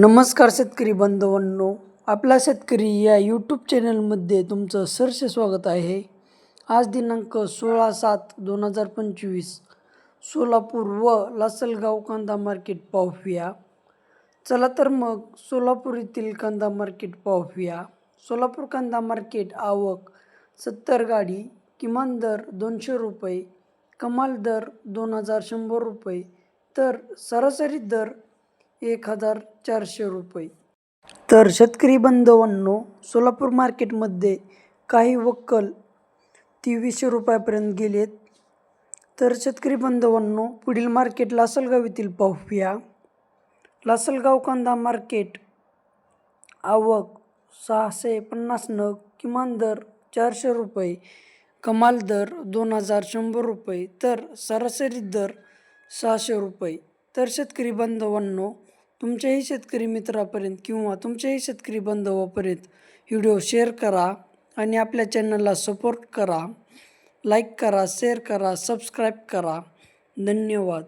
नमस्कार शेतकरी बांधवांनो आपला शेतकरी या यूट्यूब चॅनलमध्ये तुमचं सरसे स्वागत आहे. आज दिनांक सोळा सात दोन हजार पंचवीस सोलापूर व लासलगाव कांदा मार्केट पाहूया चला तर मग सोलापूर येथील कांदा मार्केट पाहूया सोलापूर कांदा मार्केट आवक सत्तर गाडी किमान दर दोनशे रुपये कमाल दर दोन हजार शंभर रुपये तर सरासरी दर एक हजार चारशे रुपये. तर शेतकरी बांधवांनो सोलापूर मार्केटमध्ये काही वक्कल तेवीसशे रुपयापर्यंत गेलेत. तर शेतकरी बांधवांनो पुढील मार्केट लासलगाव येथील पाहूया. लासलगाव कांदा मार्केट आवक सहाशे पन्नास नग किमान दर चारशे रुपये कमाल दर दोन हजार शंभर रुपये तर सरासरी दर सहाशे रुपये. तर शेतकरी बांधवांनो तुमच्याही शेतकरी मित्रापर्यंत किंवा तुमच्याही शेतकरी बांधवापर्यंत व्हिडिओ शेअर करा आणि आपल्या चॅनलला सपोर्ट करा लाईक करा शेअर करा सबस्क्राईब करा. धन्यवाद.